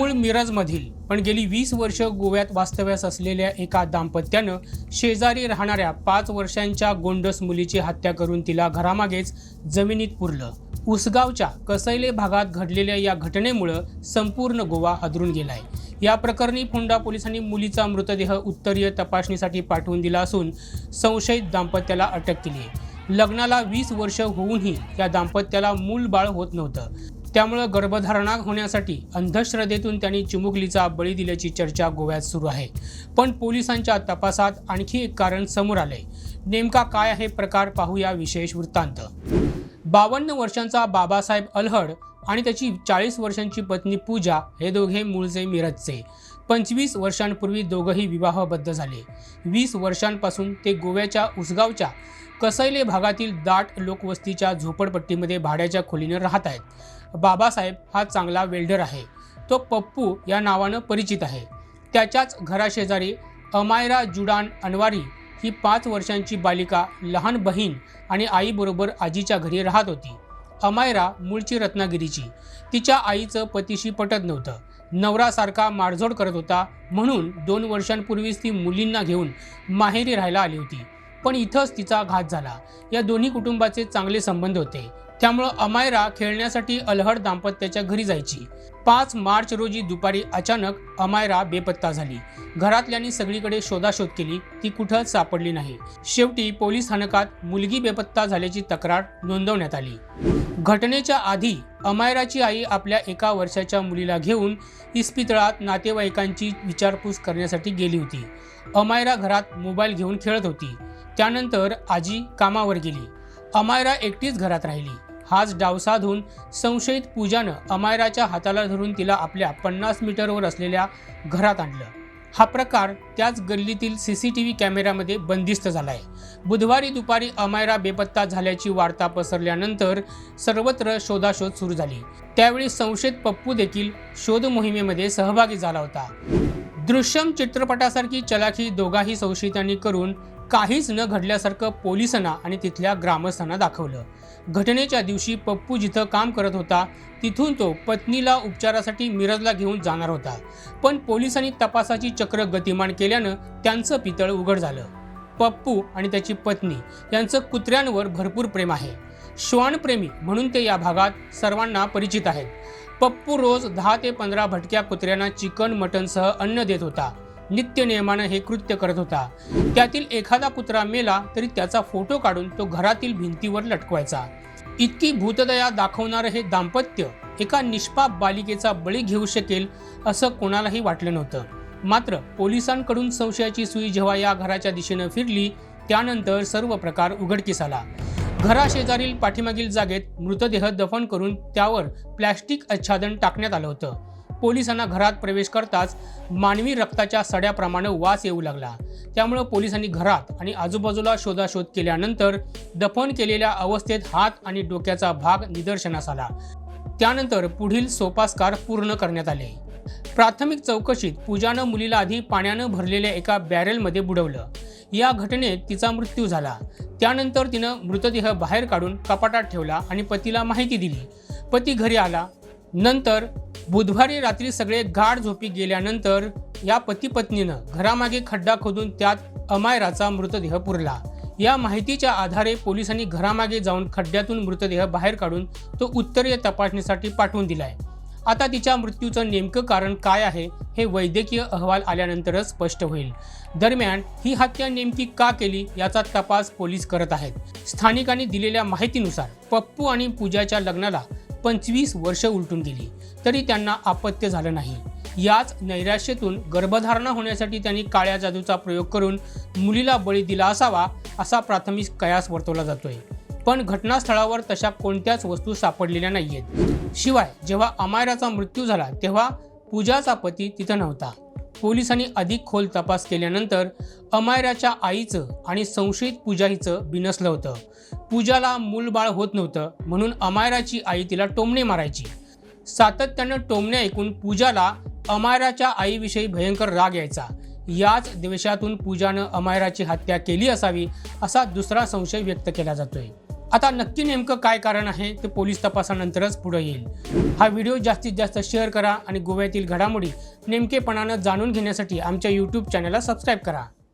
मूळ मिरजमधील पण गेली वीस वर्ष गोव्यात वास्तव्यास असलेल्या एका दाम्पत्यानं शेजारी राहणाऱ्या पाच वर्षांच्या गोंडस मुलीची हत्या करून तिला घरामागेच जमिनीत पुरलं. उसगावच्या कसैले भागात घडलेल्या या घटनेमुळं संपूर्ण गोवा हादरून गेलाय. या प्रकरणी फोंडा पोलिसांनी मुलीचा मृतदेह उत्तरीय तपासणीसाठी पाठवून दिला असून संशयित दाम्पत्याला अटक केली आहे. लग्नाला वीस वर्ष होऊनही या दाम्पत्याला मूल बाळ होत नव्हतं. त्यामुळं गर्भधारणा होण्यासाठी अंधश्रद्धेतून त्यांनी चिमुकलीचा बळी दिल्याची चर्चा गोव्यात सुरू आहे. पण पोलिसांच्या तपासात आणखी एक कारण समोर आलंय. नेमका काय आहे प्रकार पाहूया विशेष वृत्तांत. बावन्न वर्षांचा बाबासाहेब अलहड आणि त्याची चाळीस वर्षांची पत्नी पूजा हे दोघे मूळचे मिरजचे. पंचवीस वर्षांपूर्वी दोघंही विवाहबद्ध झाले. वीस वर्षांपासून ते गोव्याच्या उसगावच्या कसैले भागातील दाट लोकवस्तीच्या झोपडपट्टीमध्ये भाड्याच्या खोलीनं राहत आहेत. बाबासाहेब हा चांगला वेल्डर आहे. तो पप्पू या नावानं परिचित आहे. त्याच्याच घराशेजारी अमायरा जुडान अनवारी ही पाच वर्षांची बालिका लहान बहीण आणि आईबरोबर आजीच्या घरी राहत होती. अमायरा मूळची रत्नागिरीची. तिच्या आईचं पतीशी पटत नव्हतं. नवरासारखा मारझोड करत होता म्हणून दोन वर्षांपूर्वीच ती मुलींना घेऊन माहेरी राहायला आली होती. पण इथंच तिचा घात झाला. या दोन्ही कुटुंबाचे चांगले संबंध होते. त्यामुळं अमायरा खेळण्यासाठी अलहड दाम्पत्याच्या घरी जायची. पाच मार्च रोजी दुपारी अचानक अमायरा बेपत्ता झाली. घरातल्यांनी सगळीकडे शोधाशोध केली ती कुठंच सापडली नाही. शेवटी पोलीस स्थानकात मुलगी बेपत्ता झाल्याची तक्रार नोंदवण्यात आली. घटनेच्या आधी अमायराची आई आपल्या एका वर्षाच्या मुलीला घेऊन इस्पितळात नातेवाईकांची विचारपूस करण्यासाठी गेली होती. अमायरा घरात मोबाईल घेऊन खेळत होती. त्यानंतर आजी कामावर गेली. अमायरा एकटीच घरात राहिली. हाच डाव साधून संशयित पूजानं अमायराच्या हाताला धरून तिला आपल्या पन्नास मीटरवर असलेल्या घरात आणलं. हा प्रकार त्याच गल्लीतील सी सी टी व्ही कॅमेऱ्यामध्ये बंदिस्त झाला आहे बुधवारी दुपारी अमायरा बेपत्ता झाल्याची वार्ता पसरल्यानंतर सर्वत्र शोधाशोध सुरू झाली. त्यावेळी संशयित पप्पू देखील शोध मोहिमेमध्ये सहभागी झाला होता. दृश्यम चित्रपटासारखी चलाखी दोघाही संशयितांनी करून काहीच न घडल्यासारखं पोलिसांना आणि तिथल्या ग्रामस्थांना दाखवलं. घटनेच्या दिवशी पप्पू जिथं काम करत होता तिथून तो पत्नीला उपचारासाठी मिरजला घेऊन जाणार होता. पण पोलिसांनी तपासाची चक्र गतिमान केल्यानं त्यांचं पितळ उघड झालं. पप्पू आणि त्याची पत्नी यांचं कुत्र्यांवर भरपूर प्रेम आहे. श्वानप्रेमी म्हणून ते या भागात सर्वांना परिचित आहेत. पप्पू रोज दहा ते पंधरा भटक्या कुत्र्यांना चिकन मटनसह अन्न देत होता. नित्यनियमानं हे कृत्य करत होता. त्यातील एखादा कुत्रा मेला तरी त्याचा फोटो काढून तो घरातील भिंतीवर लटकवायचा. इतकी भूतदया दाखवणारं हे दाम्पत्य एका निष्पाप बालिकेचा बळी घेऊ शकेल असं कोणालाही वाटलं नव्हतं. मात्र पोलिसांकडून संशयाची सुई जेव्हा या घराच्या दिशेनं फिरली त्यानंतर सर्व प्रकार उघडकीस आला. घराशेजारील पाठीमागील जागेत मृतदेह दफन करून त्यावर प्लॅस्टिक आच्छादन टाकण्यात आलं होतं. पोलिसांना घरात प्रवेश करताच मानवी रक्ताच्या सड्याप्रमाणे वास येऊ लागला. त्यामुळं पोलिसांनी घरात आणि आजूबाजूला शोधाशोध केल्यानंतर दफन केलेल्या अवस्थेत हात आणि डोक्याचा भाग निदर्शनास आला. त्यानंतर पुढील सोपास्कार पूर्ण करण्यात आले. प्राथमिक चौकशीत पूजानं मुलीला आधी पाण्यानं भरलेल्या एका बॅरेलमध्ये बुडवलं. या घटनेत तिचा मृत्यू झाला. त्यानंतर तिनं मृतदेह बाहेर काढून कपाटात ठेवला आणि पतीला माहिती दिली. पती घरी आला. नंतर बुधवारी रात्री सगळे गाढ झोपी गेल्यानंतर या पती पत्नीनं घरामागे खड्डा खोदून त्यात अमायराचा मृतदेह पुरला. या माहितीच्या आधारे पोलिसांनी घरामागे जाऊन खड्ड्यातून मृतदेह बाहेर काढून तो उत्तरीय तपासणीसाठी पाठवून दिलाय. आता तिच्या मृत्यूचं नेमकं कारण काय आहे हे वैद्यकीय अहवाल आल्यानंतरच स्पष्ट होईल. दरम्यान ही हत्या नेमकी का केली याचा तपास पोलीस करत आहेत. स्थानिकांनी दिलेल्या माहितीनुसार पप्पू आणि पूजाच्या लग्नाला पंचवीस वर्ष उलटून गेली. तरी त्यांना अपत्य झालं नाही. याच नैराश्यातून गर्भधारणा होण्यासाठी त्यांनी काळ्या जादूचा प्रयोग करून मुलीला बळी दिला असावा असा प्राथमिक कयास वर्तवला जातोय. पण घटनास्थळावर तशा कोणत्याच वस्तू सापडलेल्या नाहीयेत. शिवाय जेव्हा अमायराचा मृत्यू झाला तेव्हा पूजाचा पती तिथं नव्हता. पोलिसांनी अधिक खोल तपास केल्यानंतर अमायराच्या आईचं आणि संशयित पूजा हिचं बिनसलं होतं. पूजाला मूलबाळ होत नव्हतं म्हणून अमायराची आई तिला टोमणे मारायची. सातत्यानं टोमणे ऐकून पूजाला अमायराच्या आईविषयी भयंकर राग यायचा. याच द्वेषातून पूजानं अमायराची हत्या केली असावी असा दुसरा संशय व्यक्त केला जातोय. आता नक्की नेमकं काय कारण आहे ते पोलीस तपासानंतरच पुढे येईल. हा व्हिडिओ जास्तीत जास्त शेअर करा आणि गोव्यातील घडामोडी नेमकेपणानं जाणून घेण्यासाठी आमच्या यूट्यूब चॅनलला सबस्क्राईब करा.